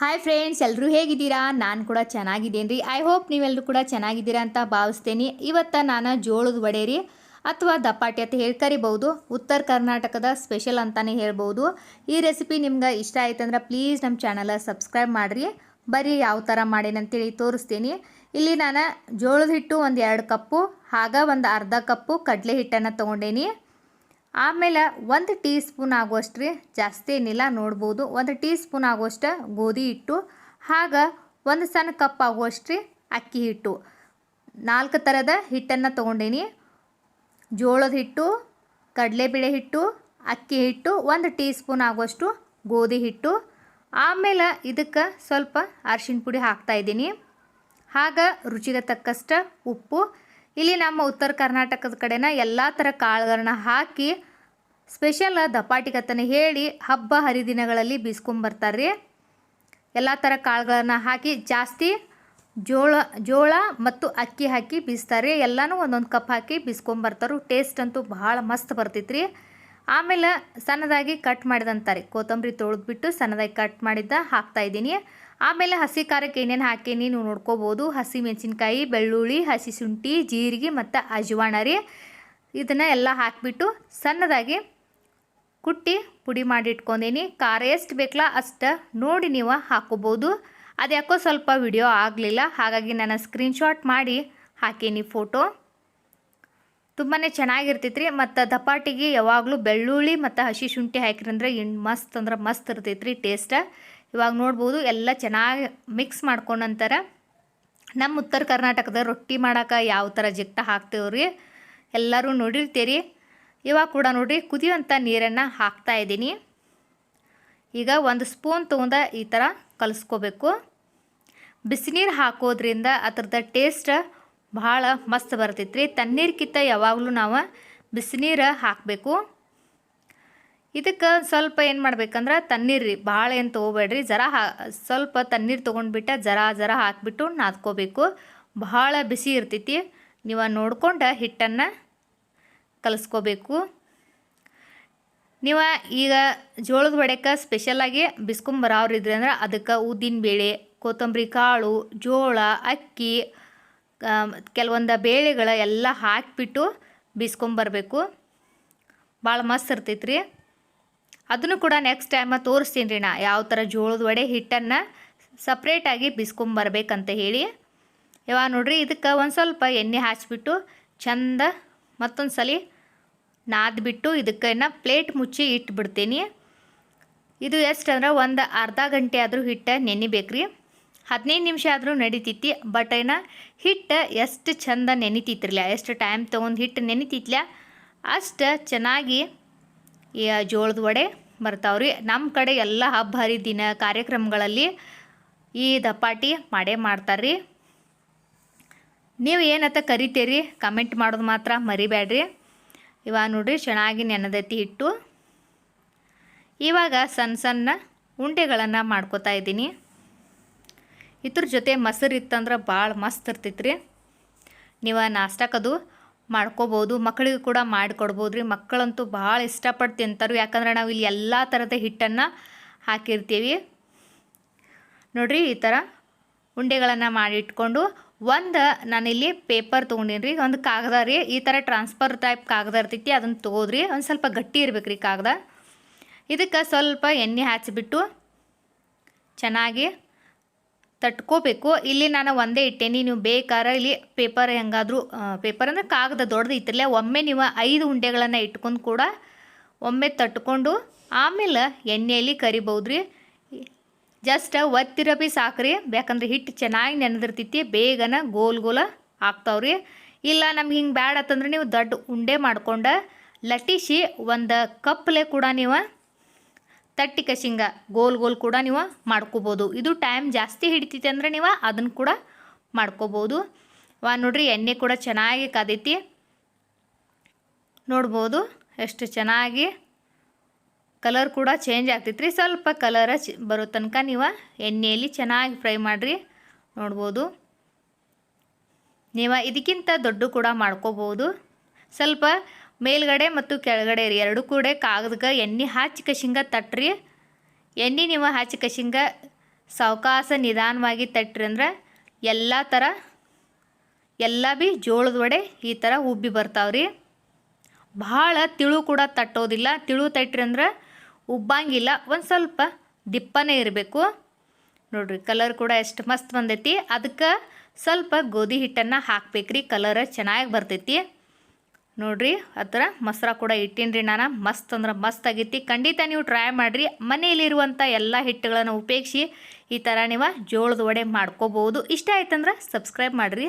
Hi friends ಎಲ್ಲರೂ ಹೇಗಿದ್ದೀರಾ? ನಾನು ಕೂಡ ಚೆನ್ನಾಗಿದ್ದೀನಿ ರೀ ಐ ಹೋಪ್ ನೀವೆಲ್ಲರೂ ಕೂಡ ಚೆನ್ನಾಗಿದ್ದೀರಾ ಅಂತ ಭಾವಿಸ್ತೇನೆ. ಇವತ್ತು ನಾನು ಜೋಳದ ವಡೆ ರೀ, ಅಥವಾ ದಪಾಟಿ ಅಂತ ಹೇಳಿ ಕರಿಬೋದು ಉತ್ತರ ಕರ್ನಾಟಕದ ಸ್ಪೆಷಲ್ ಅಂತಲೇ ಹೇಳ್ಬೋದು ಈ ರೆಸಿಪಿ ನಿಮ್ಗೆ ಇಷ್ಟ ಆಯ್ತಂದ್ರೆ ಪ್ಲೀಸ್ ನಮ್ಮ ಚಾನಲ ಸಬ್ಸ್ಕ್ರೈಬ್ ಮಾಡಿರಿ. ಬರೀ ಯಾವ ಥರ ಮಾಡೇನಂತೇಳಿ ತೋರಿಸ್ತೀನಿ. ಇಲ್ಲಿ ನಾನು ಜೋಳದ ಹಿಟ್ಟು ಒಂದು ಎರಡು ಕಪ್ಪು ಆಗ ಒಂದು ಅರ್ಧ ಕಪ್ಪು ಕಡಲೆ ಹಿಟ್ಟನ್ನು ತೊಗೊಂಡೇನಿ. ಆಮೇಲೆ ಒಂದು ಟೀ ಸ್ಪೂನ್ ಆಗುವಷ್ಟು ರೀ ಜಾಸ್ತಿ ಏನಿಲ್ಲ, ನೋಡ್ಬೋದು. ಒಂದು ಟೀ ಸ್ಪೂನ್ ಆಗುವಷ್ಟು ಗೋಧಿ ಹಿಟ್ಟು, ಹಾಗ ಒಂದು ಸಣ್ಣ ಕಪ್ ಆಗುವಷ್ಟು ರೀ ಅಕ್ಕಿ ಹಿಟ್ಟು. ನಾಲ್ಕು ಥರದ ಹಿಟ್ಟನ್ನು ತೊಗೊಂಡೇನಿ. ಜೋಳದ ಹಿಟ್ಟು, ಕಡಲೆಬೇಳೆ ಹಿಟ್ಟು, ಅಕ್ಕಿ ಹಿಟ್ಟು, ಒಂದು ಟೀ ಸ್ಪೂನ್ ಆಗುವಷ್ಟು ಗೋಧಿ ಹಿಟ್ಟು. ಆಮೇಲೆ ಇದಕ್ಕೆ ಸ್ವಲ್ಪ ಅರ್ಶಿಣ ಪುಡಿ ಹಾಕ್ತಾಯಿದ್ದೀನಿ ಹಾಗ ರುಚಿಗೆ ತಕ್ಕಷ್ಟು ಉಪ್ಪು ಇಲ್ಲಿ ನಮ್ಮ ಉತ್ತರ ಕರ್ನಾಟಕದ ಕಡೆನ ಎಲ್ಲ ಥರ ಕಾಳುಗಳನ್ನ ಹಾಕಿ ಸ್ಪೆಷಲ್ ದಪಾಟಿಗತನ ಹೇಳಿ ಹಬ್ಬ ಹರಿದಿನಗಳಲ್ಲಿ ಬೀಸ್ಕೊಂಬರ್ತಾರೆ ರೀ ಎಲ್ಲ ಥರ ಕಾಳುಗಳನ್ನು ಹಾಕಿ ಜಾಸ್ತಿ ಜೋಳ ಜೋಳ ಮತ್ತು ಅಕ್ಕಿ ಹಾಕಿ ಬೀಸ್ತಾರೆ ಎಲ್ಲನೂ ಒಂದೊಂದು ಕಪ್ ಹಾಕಿ ಬೀಸ್ಕೊಂಬರ್ತಾರೆ. ಟೇಸ್ಟ್ ಅಂತೂ ಭಾಳ ಮಸ್ತ್ ಬರ್ತೈತ್ರಿ. ಆಮೇಲೆ ಸಣ್ಣದಾಗಿ ಕಟ್ ಮಾಡಿದಂತಾರೆ ಕೊತ್ತಂಬರಿ ತೊಳೆದ್ಬಿಟ್ಟು ಸಣ್ಣದಾಗಿ ಕಟ್ ಮಾಡಿದ್ದ ಹಾಕ್ತಾಯಿದ್ದೀನಿ ಆಮೇಲೆ ಹಸಿ ಖಾರಕ್ಕೆ ಏನೇನು ಹಾಕೀನಿ ನೀವು ನೋಡ್ಕೋಬೋದು. ಹಸಿ ಮೆಣಸಿನ್ಕಾಯಿ, ಬೆಳ್ಳುಳ್ಳಿ, ಹಸಿ ಶುಂಠಿ, ಜೀರಿಗೆ ಮತ್ತು ಅಜ್ವಾಣ ರೀ. ಇದನ್ನು ಎಲ್ಲ ಹಾಕಿಬಿಟ್ಟು ಸಣ್ಣದಾಗಿ ಕುಟ್ಟಿ ಪುಡಿ ಮಾಡಿ ಇಟ್ಕೊಂಡೇನಿ ಖಾರ ಎಷ್ಟು ಬೇಕಲ್ಲ ಅಷ್ಟು ನೋಡಿ ನೀವು ಹಾಕೋಬೋದು. ಅದ್ಯಾಕೋ ಸ್ವಲ್ಪ ವಿಡಿಯೋ ಆಗಲಿಲ್ಲ. ಹಾಗಾಗಿ ನಾನು ಸ್ಕ್ರೀನ್ಶಾಟ್ ಮಾಡಿ ಹಾಕೀನಿ ಫೋಟೋ. ತುಂಬಾ ಚೆನ್ನಾಗಿರ್ತೈತ್ರಿ. ಮತ್ತು ದಪಾಟಿಗೆ ಯಾವಾಗಲೂ ಬೆಳ್ಳುಳ್ಳಿ ಮತ್ತು ಹಸಿ ಶುಂಠಿ ಹಾಕಿರಂದ್ರೆ ಇನ್ನು ಮಸ್ತ್ ಅಂದ್ರೆ ಮಸ್ತ್ ಇರ್ತೈತ್ರಿ ಟೇಸ್ಟ್. ಇವಾಗ ನೋಡ್ಬೋದು ಎಲ್ಲ ಚೆನ್ನಾಗಿ ಮಿಕ್ಸ್ ಮಾಡ್ಕೊಂಡ ನಂತರ ನಮ್ಮ ಉತ್ತರ ಕರ್ನಾಟಕದ ರೊಟ್ಟಿ ಮಾಡೋಕೆ ಯಾವ ಥರ ಜಿಟ್ಟ ಹಾಕ್ತೇವ್ರಿ ಎಲ್ಲರೂ ನೋಡಿರ್ತೀರಿ. ಇವಾಗ ಕೂಡ ನೋಡಿರಿ ಕುದಿಯುವಂಥ ನೀರನ್ನು ಹಾಕ್ತಾ ಇದ್ದೀನಿ. ಈಗ ಒಂದು ಸ್ಪೂನ್ ತೊಗೊಂಡ ಈ ಥರ ಕಲಿಸ್ಕೋಬೇಕು. ಬಿಸಿನೀರು ಹಾಕೋದ್ರಿಂದ ಅದ್ರದ ಟೇಸ್ಟ್ ಭಾಳ ಮಸ್ತ್ ಬರ್ತೈತ್ರಿ. ತಣ್ಣೀರ್ಕಿಂತ ಯಾವಾಗಲೂ ನಾವು ಬಿಸಿನೀರು ಹಾಕಬೇಕು. ಇದಕ್ಕೆ ಸ್ವಲ್ಪ ಏನು ಮಾಡ್ಬೇಕಂದ್ರೆ ತಣ್ಣೀರು ರೀ ಭಾಳ ಏನು ತೊಗೋಬೇಡ್ರಿ, ಜರ ಹಾ, ಸ್ವಲ್ಪ ತಣ್ಣೀರು ತೊಗೊಂಡ್ಬಿಟ್ಟು ಜರ ಜರ ಹಾಕಿಬಿಟ್ಟು ನಾದ್ಕೋಬೇಕು. ಭಾಳ ಬಿಸಿ ಇರ್ತೈತಿ, ನೀವು ನೋಡ್ಕೊಂಡು ಹಿಟ್ಟನ್ನು ಕಲಿಸ್ಕೋಬೇಕು. ನೀವು ಈಗ ಜೋಳದ ಹೊಡೆಕ್ಕೆ ಸ್ಪೆಷಲಾಗಿ ಬಿಸ್ಕೊಂಬರವ್ರಿದ್ರಿ ಇದ್ರಿ ಅಂದ್ರೆ ಅದಕ್ಕೆ ಉದ್ದಿನಬೇಳೆ ಕೊತ್ತಂಬರಿ ಕಾಳು, ಜೋಳ, ಅಕ್ಕಿ ಕೆಲವೊಂದು ಬೇಳೆಗಳ ಎಲ್ಲ ಹಾಕಿಬಿಟ್ಟು ಬಿಸ್ಕೊಂಬರ್ಬೇಕು ಭಾಳ ಮಸ್ತ್ ಇರ್ತೈತೆ ರೀ ಅದನ್ನು ಕೂಡ ನೆಕ್ಸ್ಟ್ ಟೈಮ ತೋರಿಸ್ತೀನಿ ರೀ ನಾ. ಯಾವ ಥರ ಜೋಳದ ವಡೆ ಹಿಟ್ಟನ್ನು ಸಪ್ರೇಟಾಗಿ ಬಿಸ್ಕೊಂಬರ್ಬೇಕಂತ ಹೇಳಿ. ಯಾವಾಗ ನೋಡ್ರಿ, ಇದಕ್ಕೆ ಒಂದು ಸ್ವಲ್ಪ ಎಣ್ಣೆ ಹಾಚಿಬಿಟ್ಟು ಚಂದ ಮತ್ತೊಂದು ಸಲ ನಾದ್ಬಿಟ್ಟು ಇದಕ್ಕನ್ನು ಪ್ಲೇಟ್ ಮುಚ್ಚಿ ಇಟ್ಬಿಡ್ತೀನಿ. ಇದು ಎಷ್ಟು ಅಂದ್ರೆ ಒಂದು ಅರ್ಧ ಗಂಟೆ ಆದರೂ ಹಿಟ್ಟು ನೆನಿಬೇಕ್ರಿ. ಹದಿನೈದು ನಿಮಿಷ ಆದರೂ ನಡಿತೈತಿ ಬಟ್ ಏನ ಹಿಟ್ಟು ಎಷ್ಟು ಚಂದ ನೆನಿತಿತ್ರಲ್ಲ ಎಷ್ಟು ಟೈಮ್ ತೊಗೊಂಡು ಹಿಟ್ಟು ನೆನಿತಿತ್ಲ ಅಷ್ಟು ಚೆನ್ನಾಗಿ ಜೋಳದ ವಡೆ ಬರ್ತಾವ್ರಿ ನಮ್ಮ ಕಡೆ ಎಲ್ಲ ಹಬ್ಬ ಹರಿದಿನ ಕಾರ್ಯಕ್ರಮಗಳಲ್ಲಿ ಈ ದಪಾಟಿ ಮಾಡೇ ಮಾಡ್ತಾರೆ ನೀವು ಏನತ್ತ ಕರಿತೀರಿ? ಕಮೆಂಟ್ ಮಾಡೋದು ಮಾತ್ರ ಮರಿಬೇಡ್ರಿ ಇವಾಗ ನೋಡಿರಿ ಚೆನ್ನಾಗಿ ನೆನೆದೈತಿ ಹಿಟ್ಟು. ಇವಾಗ ಸಣ್ಣ ಸಣ್ಣ ಉಂಡೆಗಳನ್ನು ಮಾಡ್ಕೋತಾ ಇದ್ದೀನಿ. ಇದ್ರ ಜೊತೆ ಮೊಸರು ಇತ್ತಂದ್ರೆ ಭಾಳ ಮಸ್ತ್ ಇರ್ತೈತ್ರಿ. ನೀವು ನಾಷ್ಟಕ್ಕದು ಮಾಡ್ಕೋಬೋದು ಮಕ್ಕಳಿಗೆ ಕೂಡ ಮಾಡಿಕೊಡ್ಬೋದು ರೀ. ಮಕ್ಕಳಂತೂ ಭಾಳ ಇಷ್ಟಪಟ್ಟು ತಿಂತಾರೆ ಯಾಕಂದ್ರೆ ನಾವು ಇಲ್ಲಿ ಎಲ್ಲ ಥರದ ಹಿಟ್ಟನ್ನು ಹಾಕಿರ್ತೀವಿ. ನೋಡಿರಿ ಈ ಥರ ಉಂಡೆಗಳನ್ನು ಮಾಡಿಟ್ಕೊಂಡು ಒಂದು ನಾನಿಲ್ಲಿ ಪೇಪರ್ ತೊಗೊಂಡೀನಿ ರೀ. ಒಂದು ಕಾಗದ ರೀ. ಈ ಥರ ಟ್ರಾನ್ಸ್ಫರ್ ಟೈಪ್ ಕಾಗದ ಇರ್ತೈತಿ, ಅದನ್ನು ತೊಗೋದ್ರಿ. ಒಂದು ಸ್ವಲ್ಪ ಗಟ್ಟಿ ಇರ್ಬೇಕು ರೀ ಕಾಗದ. ಇದಕ್ಕೆ ಸ್ವಲ್ಪ ಎಣ್ಣೆ ಹಚ್ಬಿಟ್ಟು ಚೆನ್ನಾಗಿ ತಟ್ಕೋಬೇಕು. ಇಲ್ಲಿ ನಾನು ಒಂದೇ ಇಟ್ಟೇನಿ. ನೀವು ಬೇಕಾದ್ರೆ ಇಲ್ಲಿ ಪೇಪರ್ ಹೆಂಗಾದರೂ ಪೇಪರ್ ಅಂದರೆ ಕಾಗದ ದೊಡ್ಡದು ಇತ್ತಲ್ಲ, ಒಮ್ಮೆ ನೀವು ಐದು ಉಂಡೆಗಳನ್ನು ಇಟ್ಕೊಂಡು ಕೂಡ ಒಮ್ಮೆ ತಟ್ಕೊಂಡು, ಆಮೇಲೆ ಎಣ್ಣೆಯಲ್ಲಿ ರೀ ಜಸ್ಟ್ ಒತ್ತಿರ ಬಿ ಸಾಕ್ರಿ. ಯಾಕಂದ್ರೆ ಹಿಟ್ಟು ಚೆನ್ನಾಗಿ ನೆನೆದಿರ್ತೈತಿ, ಬೇಗನ ಗೋಲ್ ಗೋಲ ಆಗ್ತಾವ್ರಿ. ಇಲ್ಲ ನಮ್ಗೆ ಹಿಂಗೆ ಬ್ಯಾಡ ಅಂತಂದ್ರೆ ನೀವು ದೊಡ್ಡ ಉಂಡೆ ಮಾಡ್ಕೊಂಡು ಲಟ್ಟಿಸಿ ಒಂದು ಕಪ್ಲೆ ಕೂಡ ನೀವು ತಟ್ಟಿ ಕಶಿಂಗ, ಗೋಲ್ ಗೋಲ್ ಕೂಡ ನೀವು ಮಾಡ್ಕೋಬೋದು. ಇದು ಟೈಮ್ ಜಾಸ್ತಿ ಹಿಡಿತೈತಿ ಅಂದರೆ ನೀವು ಅದನ್ನು ಕೂಡ ಮಾಡ್ಕೋಬೋದು. ವಾ, ನೋಡ್ರಿ, ಎಣ್ಣೆ ಕೂಡ ಚೆನ್ನಾಗಿ ಕಾದೈತಿ. ನೋಡ್ಬೋದು, ಎಷ್ಟು ಚೆನ್ನಾಗಿ ಕಲರ್ ಕೂಡ ಚೇಂಜ್ ಆಗ್ತೈತೆ ರೀ ಸ್ವಲ್ಪ ಕಲರ ಚ ಬರೋ ತನಕ ನೀವು ಎಣ್ಣೆಯಲ್ಲಿ ಚೆನ್ನಾಗಿ ಫ್ರೈ ಮಾಡಿರಿ. ನೋಡ್ಬೋದು. ನೀವು ಇದಕ್ಕಿಂತ ದೊಡ್ಡ ಕೂಡ ಮಾಡ್ಕೋಬೋದು. ಸ್ವಲ್ಪ ಮೇಲ್ಗಡೆ ಮತ್ತು ಕೆಳಗಡೆ ರೀ ಎರಡು ಕೂಡ ಕಾಗದಕ್ಕೆ ಎಣ್ಣೆ ಹಚ್ಚಿ ಕಶಿಂಗ ತಟ್ಟ್ರಿ ಎಣ್ಣೆ ನೀವು ಹಚ್ಚಿ ಕಶಿಂಗ ಸಾವಕಾಶ ನಿಧಾನವಾಗಿ ತಟ್ಟ್ರಿ ಅಂದ್ರೆ ಎಲ್ಲ ಥರ ಎಲ್ಲ ಬಿ ಜೋಳದ ವಡೆ ಈ ಥರ ಉಬ್ಬಿ ಬರ್ತಾವ್ರಿ ಭಾಳ ತಿಳು ಕೂಡ ತಟ್ಟೋದಿಲ್ಲ. ತಿಳು ತಟ್ಟ್ರಿ ಅಂದ್ರೆ ಉಬ್ಬಂಗಿಲ್ಲ, ಒಂದು ಸ್ವಲ್ಪ ದಿಪ್ಪನೇ ಇರಬೇಕು. ನೋಡ್ರಿ ಕಲರ್ ಕೂಡ ಎಷ್ಟು ಮಸ್ತ್ ಬಂದೈತಿ. ಅದಕ್ಕೆ ಸ್ವಲ್ಪ ಗೋಧಿ ಹಿಟ್ಟನ್ನು ಹಾಕ್ಬೇಕ್ರಿ. ಕಲರ್ ಚೆನ್ನಾಗಿ ಬರ್ತೈತಿ. ನೋಡ್ರಿ, ಆ ಥರ ಮೊಸರ ಕೂಡ ಇಟ್ಟೀನಿ ನಾನು. ಮಸ್ತ್ ಅಂದ್ರೆ ಮಸ್ತ್ ಆಗೈತಿ. ಖಂಡಿತ ನೀವು ಟ್ರೈ ಮಾಡಿರಿ. ಮನೆಯಲ್ಲಿರುವಂಥ ಎಲ್ಲ ಹಿಟ್ಟುಗಳನ್ನು ಉಪಯೋಗಿಸಿ ಈ ಥರ ನೀವು ಜೋಳದ ವಡೆ ಮಾಡ್ಕೋಬೋದು. ಇಷ್ಟ ಆಯ್ತಂದ್ರೆ ಸಬ್ಸ್ಕ್ರೈಬ್ ಮಾಡಿರಿ.